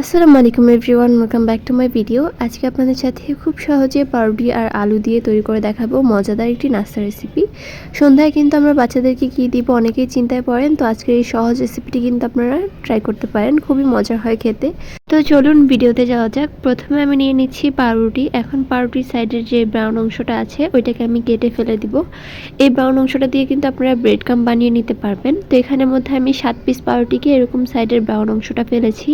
আসসালামু আলাইকুম everyone welcome back to my video আজকে আপনাদের সাথে খুব সহজে পাউডি আর আলু দিয়ে তৈরি করে দেখাবো মজাদার একটি নাস্তা রেসিপি সন্ধ্যায় কিন্তু আমরা বাচ্চাদেরকে কী দিব অনেকেই চিন্তায় পড়েন, তো আজকের এই সহজ রেসিপিটি কিন্তু আপনারা ট্রাই করতে পারেন। খুবই মজার হয় খেতে। তো চলুন ভিডিওতে যাওয়া যাক। প্রথমে আমি নিয়ে নিচ্ছি পাউরুটি। এখন পাউরুটির সাইডের যে ব্রাউন অংশটা আছে, ওইটাকে আমি কেটে ফেলে দিব। এই ব্রাউন অংশটা দিয়ে কিন্তু আপনারা ব্রেড কাম বানিয়ে নিতে পারবেন। তো এখানের মধ্যে আমি সাত পিস পাউরুটিকে এরকম সাইডের ব্রাউন অংশটা ফেলেছি।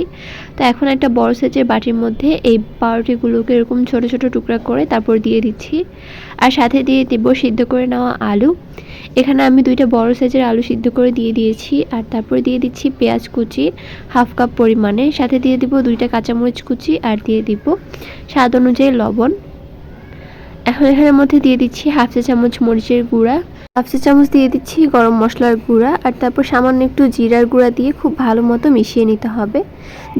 তো এখন একটা বড় সাইজের বাটির মধ্যে এই পাউরুটিগুলোকে এরকম ছোট ছোট টুকরা করে তারপর দিয়ে দিচ্ছি। আর সাথে দিয়ে দেবো সিদ্ধ করে নেওয়া আলু। এখানে আমি দুইটা বড় সাইজের আলু সিদ্ধ করে দিয়ে দিয়েছি। আর তারপর দিয়ে দিচ্ছি পেঁয়াজ কুচি, হাফ কাপ পরিমাণে। সাথে দিয়ে দিব দুইটা কাঁচামরিচ কুচি আর দিয়ে দিব স্বাদ অনুযায়ী লবণ। এখন এখানের মধ্যে দিয়ে দিচ্ছি হাফ চা চামচ মরিচের গুঁড়া হাফ চা চামচ দিয়ে দিচ্ছি গরম মশলার গুঁড়া আর তারপর সামান্য একটু জিরার গুঁড়া দিয়ে খুব ভালো মতো মিশিয়ে নিতে হবে।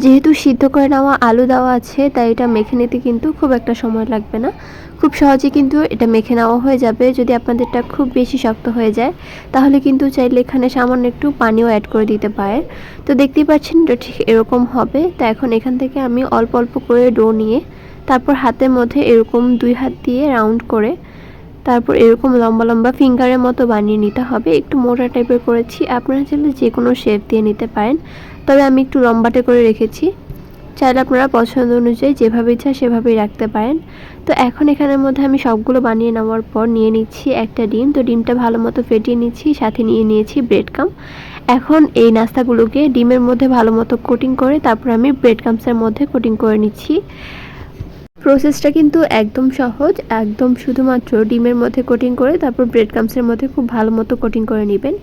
যেহেতু সিদ্ধ করে নেওয়া আলু দেওয়া আছে, তাই এটা মেখে নিতে কিন্তু খুব একটা সময় লাগবে না। খুব সহজে কিন্তু এটা মেখে নেওয়া হয়ে যাবে। যদি আপনাদেরটা খুব বেশি শক্ত হয়ে যায়, তাহলে কিন্তু চাইলে এখানে সামান্য একটু পানিও অ্যাড করে দিতে পারেন। তো দেখতেই পাচ্ছেন এটা ঠিক এরকম হবে। তো এখন এখান থেকে আমি অল্প অল্প করে ডো নিয়ে, তারপর হাতের মধ্যে এরকম দুই হাত দিয়ে রাউন্ড করে তারপর এরকম লম্বা লম্বা ফিঙ্গারের মতো বানিয়ে নিতে হবে। একটু মোটা টাইপের করেছি। আপনারা চাইলে যে কোনো শেপ দিয়ে নিতে পারেন। তবে আমি একটু লম্বাটে করে রেখেছি। চাইলে আপনারা পছন্দ অনুযায়ী যেভাবে ইচ্ছা সেভাবেই রাখতে পারেন। তো এখন এখানের মধ্যে আমি সবগুলো বানিয়ে নেওয়ার পর নিয়ে নিচ্ছি একটা ডিম। তো ডিমটা ভালো মতো ফেটিয়ে নিচ্ছি, সাথে নিয়ে নিয়েছি ব্রেড কাম এখন এই নাস্তাগুলোকে ডিমের মধ্যে ভালো মতো কোটিং করে তারপর আমি ব্রেড কামসের মধ্যে কোটিং করে নিচ্ছি। প্রসেসটা কিন্তু একদম সহজ, একদম শুধুমাত্র ডিমের মধ্যে কোটিং করে, তারপর ব্রেড ক্রামসের মধ্যে খুব ভালো মতো কোটিং করে নেবেন।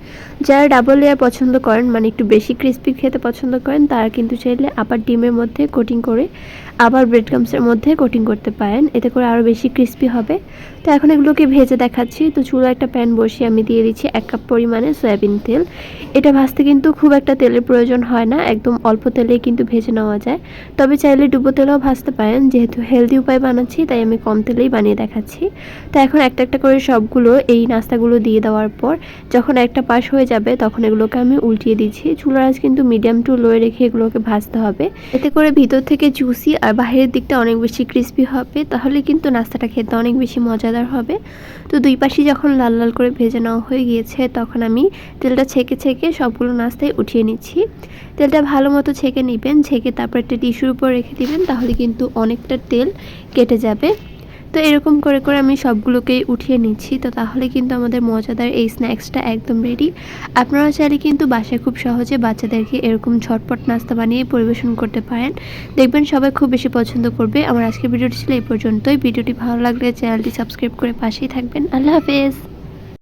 যারা ডাবল লেয়ার পছন্দ করেন মানে একটু বেশি ক্রিস্পি খেতে পছন্দ করেন, তারা কিন্তু চাইলে আবার ডিমের মধ্যে কোটিং করে আবার ব্রেড কামসের মধ্যে কোটিং করতে পারেন। এতে করে আরও বেশি ক্রিস্পি হবে। তো এখন এগুলোকে ভেজে দেখাচ্ছি। তো চুলো একটা প্যান বসিয়ে আমি দিয়ে দিচ্ছি এক কাপ পরিমাণে সয়াবিন তেল। এটা ভাজতে কিন্তু খুব একটা তেলের প্রয়োজন হয় না। একদম অল্প তেলেই কিন্তু ভেজে নেওয়া যায়। তবে চাইলে ডুবো তেলেও ভাজতে পারেন। যেহেতু হেলদি উপায় বানাচ্ছি, তাই আমি কম তেলেই বানিয়ে দেখাচ্ছি। তো এখন একটা একটা করে সবগুলো এই নাস্তাগুলো দিয়ে দেওয়ার পর, যখন একটা পাশ হয়ে যাবে, তখন এগুলোকে আমি উল্টিয়ে দিচ্ছি। চুলার আজ কিন্তু মিডিয়াম টু লোয়ে রেখে এগুলোকে ভাজতে হবে। এতে করে ভিতর থেকে জুসি আর বাহিরের দিকটা অনেক বেশি ক্রিস্পি হবে, তাহলে কিন্তু নাস্তাটা খেতে অনেক বেশি মজাদার হবে। তো দুই পাশে যখন লাল লাল করে ভেজে নেওয়া হয়ে গিয়েছে, তখন আমি তেলটা ছেঁকে ছেঁকে সবগুলো নাস্তায় উঠিয়ে নিচ্ছি। তেলটা ভালো মতো ছেঁকে নেবেন, ছেঁকে তারপর একটা টিস্যুর উপর রেখে দিবেন, তাহলে কিন্তু অনেকটা তেল কেটে যাবে। তো এরকম করে করে আমি সবগুলোকেই উঠিয়ে নিচ্ছি। তো তাহলে কিন্তু আমাদের মজাদার এই স্ন্যাক্সটা একদম রেডি আপনারা চাইলে কিন্তু বাসায় খুব সহজে বাচ্চাদেরকে এরকম ঝটপট নাস্তা বানিয়ে পরিবেশন করতে পারেন। দেখবেন সবাই খুব বেশি পছন্দ করবে। আমার আজকের ভিডিওটি ছিল এই পর্যন্তই। ভিডিওটি ভালো লাগলে চ্যানেলটি সাবস্ক্রাইব করে পাশেই থাকবেন। আল্লাহ হাফেজ।